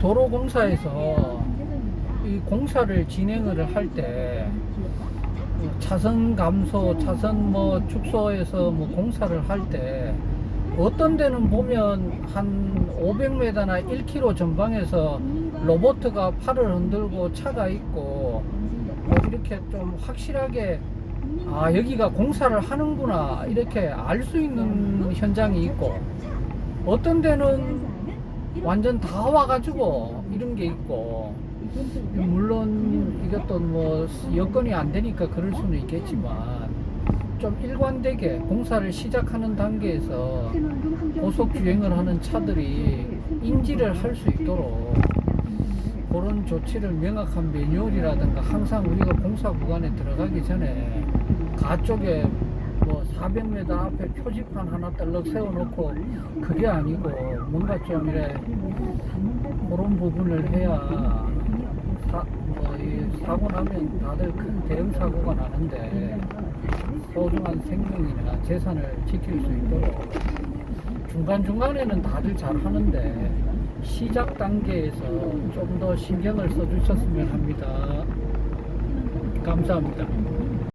도로공사에서 이 공사를 진행을 할 때 차선 감소, 차선 뭐 축소해서 뭐 공사를 할 때 어떤 데는 보면 한 500m나 1km 전방에서 로보트가 팔을 흔들고 차가 있고 뭐 이렇게 좀 확실하게 아 여기가 공사를 하는구나 이렇게 알 수 있는 현장이 있고 어떤 데는 완전 다 와가지고 이런 게 있고. 물론 이것도 뭐 여건이 안 되니까 그럴 수는 있겠지만 좀 일관되게 공사를 시작하는 단계에서 고속 주행을 하는 차들이 인지를 할 수 있도록 그런 조치를 명확한 매뉴얼이라든가 항상 우리가 공사 구간에 들어가기 전에 가쪽에 뭐 400m 앞에 표지판 하나 떨럭 세워놓고 그게 아니고 뭔가 좀 이래 그런 부분을 해야 사, 뭐, 이 사고 나면 다들 큰 대형 사고가 나는데 소중한 생명이나 재산을 지킬 수 있도록 중간중간에는 다들 잘 하는데 시작 단계에서 좀 더 신경을 써주셨으면 합니다. 감사합니다.